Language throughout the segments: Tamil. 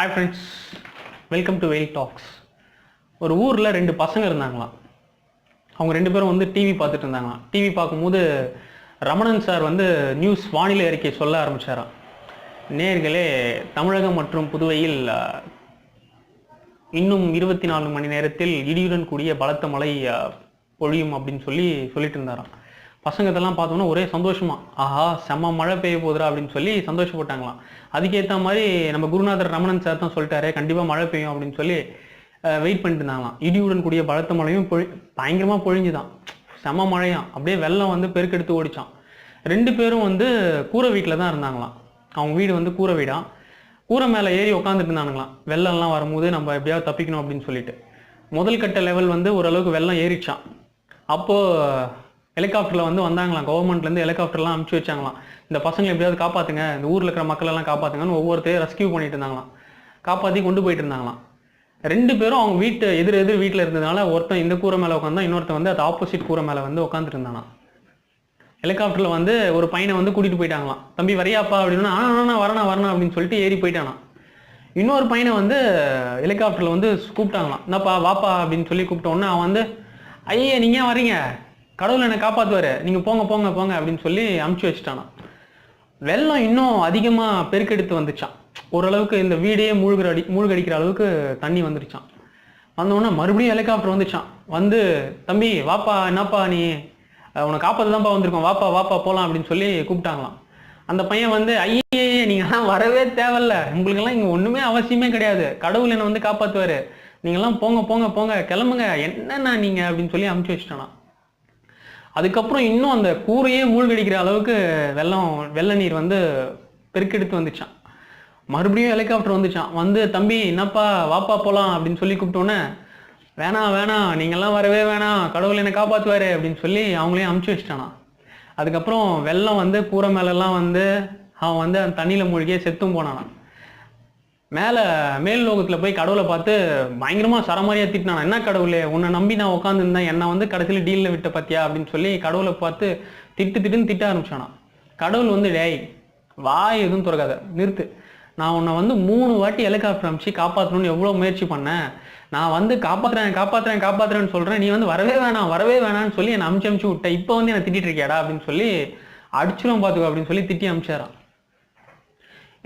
Hi friends welcome to Veyil talks ஒரு ஊரில் ரெண்டு பசங்க இருந்தாங்களாம். அவங்க ரெண்டு பேரும் வந்து டிவி பார்த்துட்டு இருந்தாங்களாம். டிவி பார்க்கும்போது ரமணன் சார் வந்து நியூஸ் வானிலை அறிக்கை சொல்ல ஆரம்பிச்சாராம். நேர்களே தமிழகம் மற்றும் புதுவையில் இன்னும் இருபத்தி நாலு மணி நேரத்தில் இடியுடன் கூடிய பலத்த மழை பொழியும் அப்படின்னு சொல்லி சொல்லிட்டு இருந்தாராம். பசங்க இதெல்லாம் பார்த்தோன்னா ஒரே சந்தோஷமா ஆஹா செம்ம மழை பெய்ய போகுதுடா அப்படின்னு சொல்லி சந்தோஷப்பட்டாங்களாம். அதுக்கேற்ற மாதிரி நம்ம குருநாதர் ரமணன் சார் தான் சொல்லிட்டாரு கண்டிப்பாக மழை பெய்யும் அப்படின்னு சொல்லி வெயிட் பண்ணிட்டு இருந்தாங்களாம். இடியுடன் கூடிய பலத்த மழையும் பொழி பயங்கரமாக பொழிஞ்சுதான். செம மழையாம் அப்படியே வெள்ளம் வந்து பெருக்கெடுத்து ஓடிச்சான். ரெண்டு பேரும் வந்து கூரை வீட்டில் தான் இருந்தாங்களாம். அவங்க வீடு வந்து கூரை வீடாக கூரை மேலே ஏறி உட்காந்துட்டு இருந்தானுங்களாம் வெள்ளம்லாம் வரும்போது நம்ம எப்படியாவது தப்பிக்கணும் அப்படின்னு சொல்லிட்டு. முதல் கட்ட லெவல் வந்து ஓரளவுக்கு வெள்ளம் ஏறிச்சான். அப்போது ஹெலிகாப்டரில் வந்து வந்தாங்களாம். கவர்மெண்ட்லேருந்து ஹெலிகாப்டர்லாம் அனுப்பிச்சு வச்சாங்களாம். இந்த பசங்களை எப்படியாவது காப்பாற்றுங்க இந்த ஊரில் இருக்கிற மக்களெல்லாம் காப்பாற்றுங்கன்னு ஒவ்வொருத்தையும் ரெஸ்கியூ பண்ணிட்டு இருந்தாங்களாம். காப்பாற்றி கொண்டு போயிட்டு இருந்தாங்களாம். ரெண்டு பேரும் அவங்க வீட்டு எதிர் எதிர் வீட்டில் இருந்ததுனால ஒருத்தன் இந்த கூரை மேலே உட்காந்தா இன்னொருத்தன் வந்து அது ஆப்போசிட் கூரை மேலே வந்து உட்காந்துருந்தானா ஹெலிகாப்டரில் வந்து ஒரு பையனை வந்து கூட்டிகிட்டு போயிட்டாங்களாம். தம்பி வரையாப்பா அப்படின்னா ஆனா ஆ, வரணா வரணும் அப்படின்னு சொல்லிட்டு ஏறி போயிட்டானா இன்னொரு பையனை வந்து ஹெலிகாப்டரில் வந்து கூப்பிட்டாங்களாம். என்னப்பா வாப்பா அப்படின்னு சொல்லி கூப்பிட்ட உடனே அவன் வந்து ஐயே நீங்க ஏன் வரீங்க கடவுள் என்னை காப்பாற்றுவார் நீங்கள் போங்க போங்க போங்க அப்படின்னு சொல்லி அமுச்சு வச்சுட்டானா வெள்ளம் இன்னும் அதிகமாக பெருக்கெடுத்து வந்துச்சான் ஓரளவுக்கு இந்த வீடே மூழ்கிற அடி மூழ்கடிக்கிற அளவுக்கு தண்ணி வந்துருச்சான் வந்தோடனே மறுபடியும் ஹெலிகாப்டர் வந்துச்சான் வந்து தம்பி வாப்பா என்னப்பா நீ? அஹ் உன்னை காப்பாற்ற தான்ப்பா வந்திருக்கோம். வாப்பா வாப்பா போகலாம் அப்படின்னு சொல்லி கூப்பிட்டாங்களாம். அந்த பையன் வந்து ஐயே நீங்கள்லாம் வரவே தேவையில்ல. உங்களுக்கெல்லாம் இங்கே ஒன்றுமே அவசியமே கிடையாது. கடவுள் என்னை வந்து காப்பாற்றுவார் நீங்கள்லாம் போங்க போங்க போங்க. கிளம்புங்க. என்னண்ணா நீங்கள் அப்படின்னு சொல்லி அமுச்சு வச்சுட்டானா அதுக்கப்புறம் இன்னும் அந்த கூரையே மூழ்கடிக்கிற அளவுக்கு வெள்ளம் வெள்ள நீர் வந்து பெருக்கெடுத்து வந்துச்சான் மறுபடியும் ஹெலிகாப்டர் வந்துச்சான் வந்து தம்பி என்னப்பா வாப்பா போகலாம் அப்படின்னு சொல்லி கூப்பிட்டோன்னே வேணாம் வேணாம் நீங்கள்லாம் வரவே வேணாம். கடவுள் என்னை காப்பாற்றுவாரு அப்படின்னு சொல்லி அவங்களையும் அமுச்சு வச்சிட்டானா அதுக்கப்புறம் வெள்ளம் வந்து கூரை மேலெல்லாம் வந்து அவன் வந்து அந்த தண்ணியில் மூழ்கியே செத்தும் போனானான் மேலே மேல் லோகத்தில் போய் கடவுளை பார்த்து பயங்கரமாக சரமாரியாக திட்டினான் என்ன கடவுளே உன்னை நம்பி நான் உட்காந்துருந்தேன் என்னை வந்து கடைசியில் டீலில் விட்ட பார்த்தியா அப்படின்னு சொல்லி கடவுளை பார்த்து திட்டு திட்டுன்னு திட்ட ஆரம்பிச்சானா. கடவுள் வந்து டேய் வாய் எதுவும் திறக்காத நிறுத்து. நான் உன்னை வந்து மூணு வாட்டி ஹெலிகாப்டர் அமிச்சு காப்பாற்றணும்னு எவ்வளோ முயற்சி பண்ணேன். நான் வந்து காப்பாற்றுறேன் காப்பாற்றுறேன் காப்பாற்றுறேன்னு சொல்கிறேன் நீ வந்து வரவே வேணாம் வரவே வேணாம்னு சொல்லி என்னை அமிச்சு அமிச்சு விட்ட. இப்போ வந்து என்னை திட்டிட்டு இருக்கியாடா? அப்படின்னு சொல்லி அடிச்சிடும் பார்த்துக்கோ அப்படின்னு சொல்லி திட்டி அமிச்சாரான்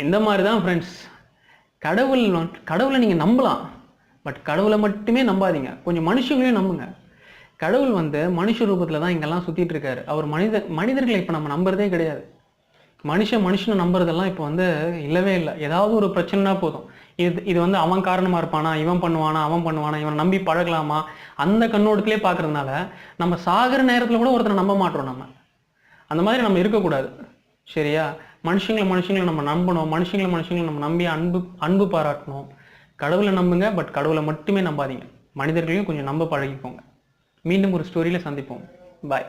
இந்த மாதிரி தான் ஃப்ரெண்ட்ஸ் கடவுள் கடவுளை நீங்கள் நம்பலாம். பட் கடவுளை மட்டுமே நம்பாதீங்க. கொஞ்சம் மனுஷங்களையும் நம்புங்க. கடவுள் வந்து மனுஷ ரூபத்தில் தான் இங்கெல்லாம் சுற்றிட்டு இருக்காரு. அவர் மனித மனிதர்களை இப்போ நம்ம நம்புறதே கிடையாது. மனுஷன் மனுஷனை நம்புறதெல்லாம் இப்போ வந்து இல்லவே இல்லை. ஏதாவது ஒரு பிரச்சனைனா போதும். இது இது வந்து அவன் காரணமாக இருப்பானா இவன் பண்ணுவானா அவன் பண்ணுவானா இவன் நம்பி பழகலாமா? அந்த கண்ணோட்டத்திலே பார்க்கறதுனால நம்ம சாகிற நேரத்தில் கூட ஒருத்தனை நம்ப மாட்டோம் நம்ம. அந்த மாதிரி நம்ம இருக்கக்கூடாது. சரியா? மனுஷங்களை மனுஷங்களை நம்ம நம்பணும் மனுஷங்களை மனுஷங்களை நம்ம நம்பி அன்பு அன்பு பாராட்டணும். கடவுளை நம்புங்க பட் கடவுளை மட்டுமே நம்பாதீங்க. மனிதர்களையும் கொஞ்சம் நம்ப பழகிப்போங்க மீண்டும் ஒரு ஸ்டோரியில் சந்திப்போம். பாய்